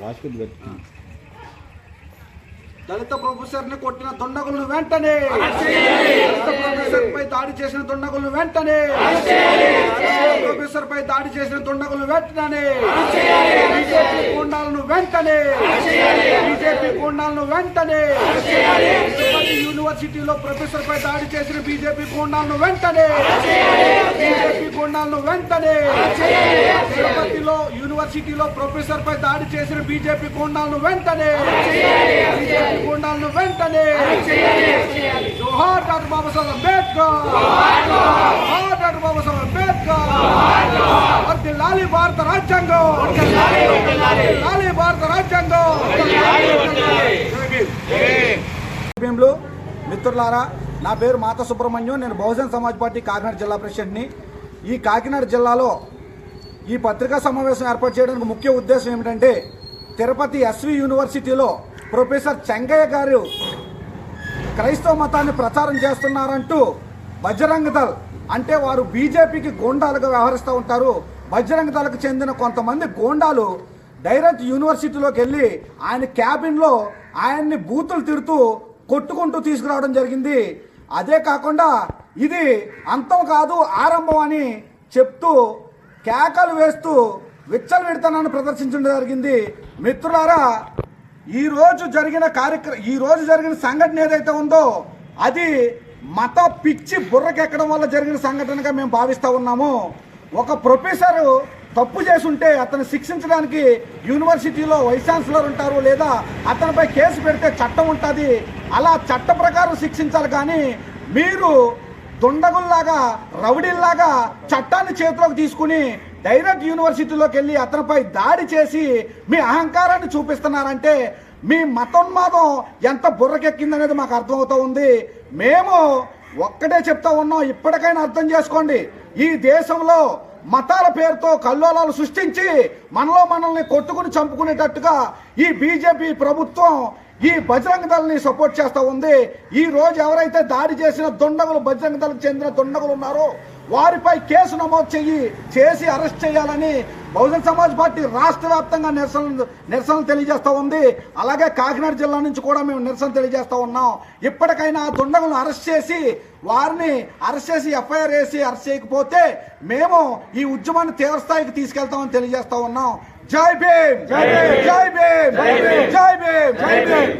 రాసుకుంది పెట్టి దళిత ప్రొఫెసర్ని కొట్టిన దుండగులను వెంటనే దాడి చేసిన దుండగులను వెంటనే ప్రొఫెసర్ పై దాడి చేసిన దుండగులను వెంటనే బీజేపీ గుండాలను వెంటనే బీజేపీ గుండాలను వెంటనే తిరుపతి యూనివర్సిటీలో ప్రొఫెసర్ పై దాడి చేసిన బీజేపీ గుండాలను వెంటనే బీజేపీ గుండాలను వెంటనే తిరుపతిలో యూనివర్సిటీలో ప్రొఫెసర్ పై దాడి చేసిన బీజేపీ గుండాలను వెంటనే బీజేపీ గుండాలను వెంటనే జోహార్ డాక్టర్ బాబాసాహెబ్ అంబేద్కర్ డాక్టర్ బాబాసాహెబ్ అంబేద్కర్ భారత రాజ్యాంగం భారత రాజ్యాంగం మిత్రులారా నా పేరు మాత సుబ్రహ్మణ్యం. నేను బహుజన్ సమాజ్ పార్టీ కాకినాడ జిల్లా ప్రెసిడెంట్ని. ఈ కాకినాడ జిల్లాలో ఈ పత్రికా సమావేశం ఏర్పాటు చేయడానికి ముఖ్య ఉద్దేశం ఏమిటంటే తిరుపతి ఎస్వి యూనివర్సిటీలో ప్రొఫెసర్ చెంగయ్య గారు క్రైస్తవ మతాన్ని ప్రచారం చేస్తున్నారంటూ బజరంగ దళ్ అంటే వారు బీజేపీకి గోండాలుగా వ్యవహరిస్తూ ఉంటారు. బజరంగ దళకు చెందిన కొంతమంది గోండాలు డైరెక్ట్ యూనివర్సిటీలోకి వెళ్ళి ఆయన క్యాబిన్లో ఆయన్ని బూతులు తిడుతూ కొట్టుకుంటూ తీసుకురావడం జరిగింది. అదే కాకుండా ఇది అంతం కాదు ఆరంభం అని చెప్తూ కేకలు వేస్తూ విచ్చలు విడతానని ప్రదర్శించడం జరిగింది. మిత్రులారా ఈరోజు జరిగిన కార్యక్రమం ఈ రోజు జరిగిన సంఘటన ఏదైతే ఉందో అది మత పిచ్చి బుర్రకెక్కడం వల్ల జరిగిన సంఘటనగా మేము భావిస్తూ ఉన్నాము. ఒక ప్రొఫెసరు తప్పు చేసుంటే అతను శిక్షించడానికి యూనివర్సిటీలో వైస్ ఛాన్సలర్ ఉంటారు లేదా అతనిపై కేసు పెడితే చట్టం ఉంటుంది. అలా చట్ట ప్రకారం శిక్షించాలి కానీ మీరు దుండగుల్లాగా రౌడీల్లాగా చట్టాన్ని చేతిలోకి తీసుకుని డైరెక్ట్ యూనివర్సిటీలోకి వెళ్ళి అతనిపై దాడి చేసి మీ అహంకారాన్ని చూపిస్తున్నారంటే మీ మతోన్మాదం ఎంత బుర్రకెక్కిందనేది మాకు అర్థమవుతూ ఉంది. మేము ఒక్కటే చెప్తా ఉన్నాం ఇప్పటికైనా అర్థం చేసుకోండి. ఈ దేశంలో మతాల పేరుతో కల్లోలాలు సృష్టించి మనలో మనల్ని కొట్టుకుని చంపుకునేటట్టుగా ఈ బీజేపీ ప్రభుత్వం ఈ బజరంగ దళని సపోర్ట్ చేస్తూ ఉంది. ఈ రోజు ఎవరైతే దాడి చేసిన దుండగులు బజరంగ దళకు చెందిన దుండగులు ఉన్నారో వారిపై కేసు నమోదు చెయ్యి చేసి అరెస్ట్ చేయాలని బహుజన్ సమాజ్ పార్టీ రాష్ట్ర వ్యాప్తంగా నిరసన నిరసనలు తెలియజేస్తా ఉంది. అలాగే కాకినాడ జిల్లా నుంచి కూడా మేము నిరసన తెలియజేస్తా ఉన్నాం. ఇప్పటికైనా ఆ దుండగులను అరెస్ట్ చేసి వారిని అరెస్ట్ చేసి ఎఫ్ఐఆర్ వేసి అరెస్ట్ చేయకపోతే మేము ఈ ఉద్యమాన్ని తీవ్రస్థాయికి తీసుకెళ్తామని తెలియజేస్తా ఉన్నాం. జై భీమ్! జై భీమ్! జై భీమ్! జై భీమ్!